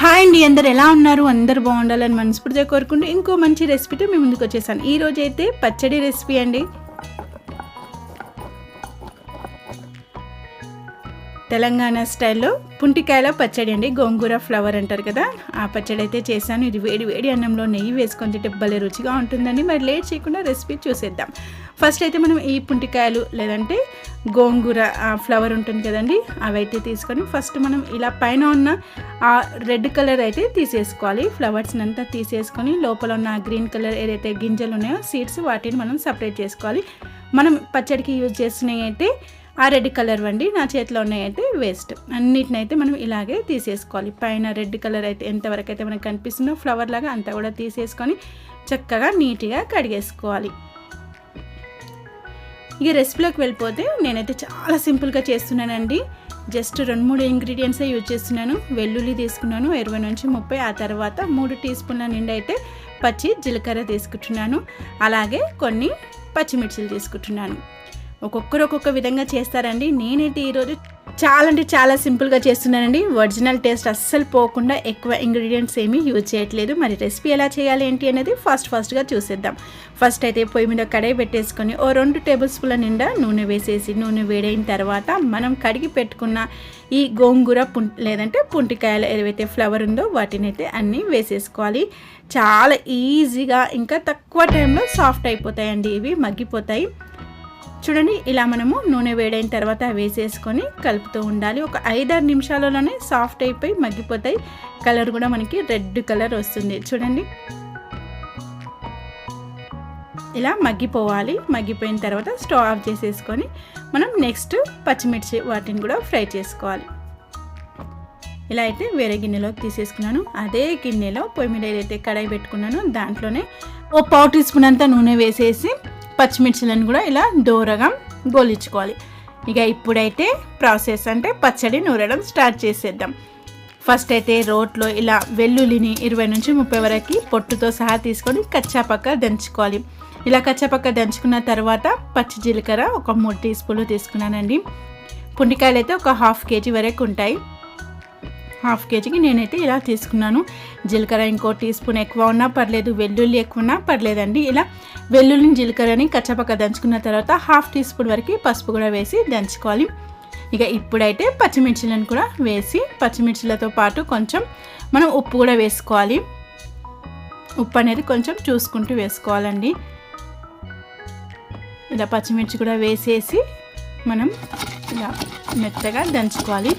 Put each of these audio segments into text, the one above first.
Hi అండి అందరు ఎలా ఉన్నారు? అందరు బాగుండాలని మనస్ఫూర్తిగా కోరుకుంటూ ఇంకో మంచి రెసిపీతో మీ ముందుకు వచ్చేసాను. ఈరోజు అయితే పచ్చడి రెసిపీ అండి. తెలంగాణ స్టైల్లో పుంటికాయల పచ్చడి అండి. గోంగూర ఫ్లవర్ అంటారు కదా ఆ పచ్చడి అయితే చేశాను. ఇది వేడి వేడి అన్నంలో నెయ్యి వేసుకొని తింటే భలే రుచిగా ఉంటుందండి. మరి లేట్ చేయకుండా రెసిపీ చూసేద్దాం. ఫస్ట్ అయితే మనం ఈ పుంటికాయలు లేదంటే గోంగూర ఫ్లవర్ ఉంటుంది కదండి అవి అయితే తీసుకొని ఫస్ట్ మనం ఇలా పైన ఉన్న ఆ రెడ్ కలర్ అయితే తీసేసుకోవాలి. ఫ్లవర్స్ని అంతా తీసేసుకొని లోపల ఉన్న గ్రీన్ కలర్ ఏదైతే గింజలు ఉన్నాయో సీడ్స్ వాటిని మనం సపరేట్ చేసుకోవాలి. మనం పచ్చడికి యూజ్ చేస్తున్నాయి అయితే ఆ రెడ్ కలర్ వండి నా చేతిలో ఉన్నాయైతే వేస్ట్. అన్నిటిని అయితే మనం ఇలాగే తీసేసుకోవాలి. పైన రెడ్ కలర్ అయితే ఎంతవరకు అయితే మనకు కనిపిస్తుందో ఫ్లవర్ లాగా అంతా కూడా తీసేసుకొని చక్కగా నీట్గా కడిగేసుకోవాలి. ఇక రెసిపీలోకి వెళ్ళిపోతే నేనైతే చాలా సింపుల్గా చేస్తున్నానండి. జస్ట్ రెండు మూడు ఇంగ్రీడియంట్సే యూజ్ చేస్తున్నాను. వెల్లుల్లి తీసుకున్నాను ఇరవై నుంచి ముప్పై. ఆ తర్వాత మూడు టీ స్పూన్ల నిండి అయితే పచ్చి జీలకర్ర తీసుకుంటున్నాను. అలాగే కొన్ని పచ్చిమిర్చిలు తీసుకుంటున్నాను. ఒక్కొక్కరు ఒక్కొక్క విధంగా చేస్తారండి. నేనైతే ఈరోజు చాలా అంటే చాలా సింపుల్గా చేస్తున్నానండి. ఒరిజినల్ టేస్ట్ అస్సలు పోకుండా ఎక్కువ ఇంగ్రీడియంట్స్ ఏమీ యూజ్ చేయట్లేదు. మరి రెసిపీ ఎలా చేయాలి ఏంటి అనేది ఫస్ట్ ఫాస్ట్గా చూసేద్దాం. ఫస్ట్ అయితే పొయ్యి మీద కడాయి పెట్టేసుకొని ఓ రెండు టేబుల్ స్పూన్ల నిండా నూనె వేసేసి నూనె వేడైన తర్వాత మనం కడిగి పెట్టుకున్న ఈ గోంగూర పుం లేదంటే పుంటికాయలు ఏవైతే ఫ్లవర్ ఉందో వాటిని అయితే అన్నీ వేసేసుకోవాలి. చాలా ఈజీగా ఇంకా తక్కువ టైంలో సాఫ్ట్ అయిపోతాయండి. ఇవి మగ్గిపోతాయి. చూడండి ఇలా మనము నూనె వేడైన తర్వాత వేసేసుకొని కలుపుతూ ఉండాలి. ఒక ఐదారు నిమిషాలలోనే సాఫ్ట్ అయిపోయి మగ్గిపోతాయి. కలర్ కూడా మనకి రెడ్ కలర్ వస్తుంది. చూడండి. ఇలా మగ్గిపోవాలి. మగ్గిపోయిన తర్వాత స్టవ్ ఆఫ్ చేసేసుకొని మనం నెక్స్ట్ పచ్చిమిర్చి వాటిని కూడా ఫ్రై చేసుకోవాలి. ఇలా అయితే వేరే గిన్నెలోకి తీసేసుకున్నాను. అదే గిన్నెలో పొయ్యి మీద ఏదైతే కడాయి పెట్టుకున్నానో దాంట్లోనే ఓ పావు టీ స్పూన్ అంతా నూనె వేసేసి పచ్చిమిర్చిలను కూడా ఇలా దూరగా గోలించుకోవాలి. ఇక ఇప్పుడైతే ప్రాసెస్ అంటే పచ్చడి నూరడం స్టార్ట్ చేసేద్దాం. ఫస్ట్ అయితే రోట్లో ఇలా వెల్లుల్లిని ఇరవై నుంచి ముప్పై వరకు పొట్టుతో సహా తీసుకొని కచ్చాపక్క దంచుకోవాలి. ఇలా కచ్చాపక్క దంచుకున్న తర్వాత పచ్చి జీలకర్ర ఒక మూడు టీ స్పూన్లు తీసుకున్నానండి. పుండికాయలు అయితే ఒక హాఫ్ కేజీ వరకు ఉంటాయి. హాఫ్ కేజీకి నేనైతే ఇలా తీసుకున్నాను. జీలకర్ర ఇంకో టీ స్పూన్ ఎక్కువ ఉన్నా పర్లేదు వెల్లుల్లి ఎక్కువ ఉన్నా పర్లేదండి. ఇలా వెల్లుల్లిని జీలకర్రని కచ్చపక్క దంచుకున్న తర్వాత హాఫ్ టీ స్పూన్ వరకు పసుపు కూడా వేసి దంచుకోవాలి. ఇక ఇప్పుడైతే పచ్చిమిర్చిలను కూడా వేసి పచ్చిమిర్చిలతో పాటు కొంచెం మనం ఉప్పు కూడా వేసుకోవాలి. ఉప్పు అనేది కొంచెం చూసుకుంటూ వేసుకోవాలండి. ఇలా పచ్చిమిర్చి కూడా వేసేసి మనం ఇలా మెత్తగా దంచుకోవాలి.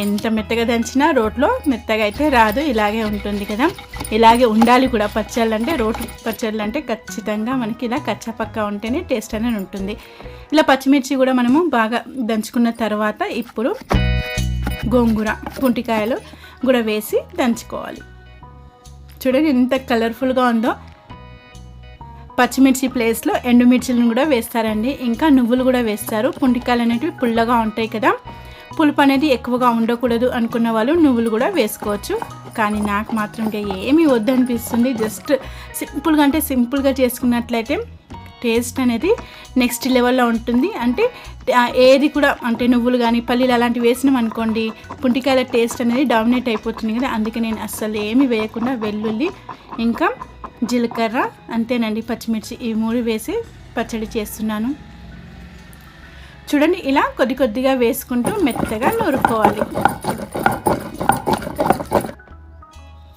ఎంత మెత్తగా దంచినా రోట్లో మెత్తగా అయితే రాదు ఇలాగే ఉంటుంది కదా. ఇలాగే ఉండాలి కూడా. పచ్చళ్ళు అంటే రోటి పచ్చళ్ళు అంటే ఖచ్చితంగా మనకి ఇలా కచ్చపక్క ఉంటేనే టేస్ట్ అనేది ఉంటుంది. ఇలా పచ్చిమిర్చి కూడా మనము బాగా దంచుకున్న తర్వాత ఇప్పుడు గోంగూర పుంటికాయలు కూడా వేసి దంచుకోవాలి. చూడండి ఎంత కలర్ఫుల్గా ఉందో. పచ్చిమిర్చి ప్లేస్లో ఎండుమిర్చిలను కూడా వేస్తారండి. ఇంకా నువ్వులు కూడా వేస్తారు. పుంటికాయలు అనేటివి పుల్లగా ఉంటాయి కదా. పులుపు అనేది ఎక్కువగా ఉండకూడదు అనుకున్న వాళ్ళు నువ్వులు కూడా వేసుకోవచ్చు. కానీ నాకు మాత్రం ఇంకా ఏమీ వద్దనిపిస్తుంది. జస్ట్ సింపుల్గా అంటే సింపుల్గా చేసుకున్నట్లయితే టేస్ట్ అనేది నెక్స్ట్ లెవెల్లో ఉంటుంది. అంటే ఏది కూడా అంటే నువ్వులు కానీ పల్లీలు అలాంటివి వేసినాం అనుకోండి పుంటికాయల టేస్ట్ అనేది డామినేట్ అయిపోతుంది కదా. అందుకే నేను అస్సలు ఏమి వేయకుండా వెల్లుల్లి ఇంకా జీలకర్ర అంతేనండి పచ్చిమిర్చి ఈ మూడు వేసి పచ్చడి చేస్తున్నాను. చూడండి ఇలా కొద్ది కొద్దిగా వేసుకుంటూ మెత్తగా నూరుకోవాలి.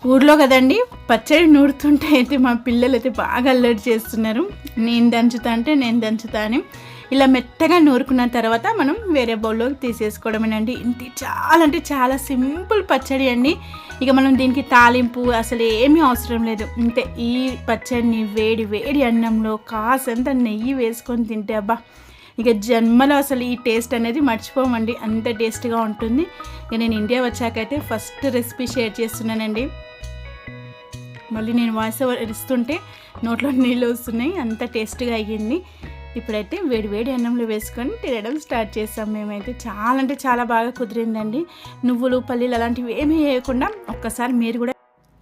ఊర్లో కదండి పచ్చడి నూరుతుంటే అయితే మా పిల్లలు అయితే బాగా అల్లరి చేస్తున్నారు. నేను దంచుతా అంటే నేను దంచుతా అని. ఇలా మెత్తగా నూరుకున్న తర్వాత మనం వేరే బౌల్లోకి తీసేసుకోవడమేనండి. ఇంటి చాలా అంటే చాలా సింపుల్ పచ్చడి అండి. ఇక మనం దీనికి తాలింపు అసలు ఏమీ అవసరం లేదు. అంటే ఈ పచ్చడిని వేడి వేడి అన్నంలో కాసంత నెయ్యి వేసుకొని తింటే అబ్బా ఇక జన్మలో అసలు ఈ టేస్ట్ అనేది మర్చిపోమండి. అంత టేస్ట్గా ఉంటుంది. ఇక నేను ఇండియా వచ్చాకైతే ఫస్ట్ రెసిపీ షేర్ చేస్తున్నానండి. మళ్ళీ నేను వాయిస్ ఓవర్ ఇస్తుంటే నోట్లో నీళ్ళు వస్తున్నాయి. అంత టేస్ట్గా అయ్యింది. ఇప్పుడైతే వేడి వేడి అన్నంలో వేసుకొని తినడం స్టార్ట్ చేస్తాం మేమైతే. చాలా అంటే చాలా బాగా కుదిరిందండి. నువ్వులు పల్లీలు అలాంటివి ఏమీ వేయకుండా ఒక్కసారి మీరు కూడా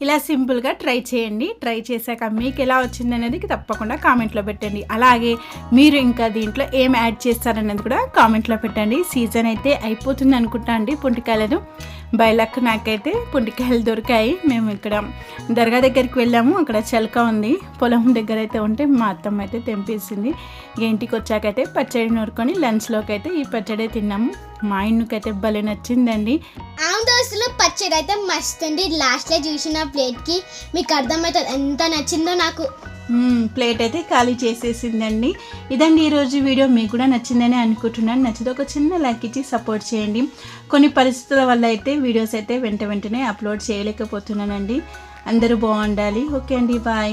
ఇలా సింపుల్గా ట్రై చేయండి. ట్రై చేశాక మీకు ఎలా వచ్చింది అనేది తప్పకుండా కామెంట్లో పెట్టండి. అలాగే మీరు ఇంకా దీంట్లో ఏం యాడ్ చేస్తారనేది కూడా కామెంట్లో పెట్టండి. సీజన్ అయితే అయిపోతుంది అనుకుంటా అండి. పుంటికాయలను బయలక్ నాకైతే పుంటికాయలు దొరికాయి. మేము ఇక్కడ దర్గా దగ్గరికి వెళ్ళాము. అక్కడ చలక ఉంది. పొలం దగ్గర అయితే ఉంటే మా అత్తమ్మ అయితే తెంపేసింది. ఇంటికి వచ్చాకైతే పచ్చడి నూరుకొని లంచ్లోకి అయితే ఈ పచ్చడి తిన్నాము. మా ఆయనకైతే భలే నచ్చిందండి. ఆమె పచ్చడి అయితే మస్తు అండి లాస్ట్లో చూసిన ప్లేట్కి మీకు అర్థమవుతుంది. ఎంత నచ్చిందో నాకు. ప్లేట్ అయితే ఖాళీ చేసేసిందండి. ఇదండి ఈరోజు వీడియో. మీకు కూడా నచ్చిందని అనుకుంటున్నాను. నచ్చితే ఒక చిన్న లైక్ ఇచ్చి సపోర్ట్ చేయండి. కొన్ని పరిస్థితుల వల్ల అయితే వీడియోస్ అయితే వెంట వెంటనే అప్లోడ్ చేయలేకపోతున్నానండి. అందరూ బాగుండాలి. ఓకే అండి బాయ్.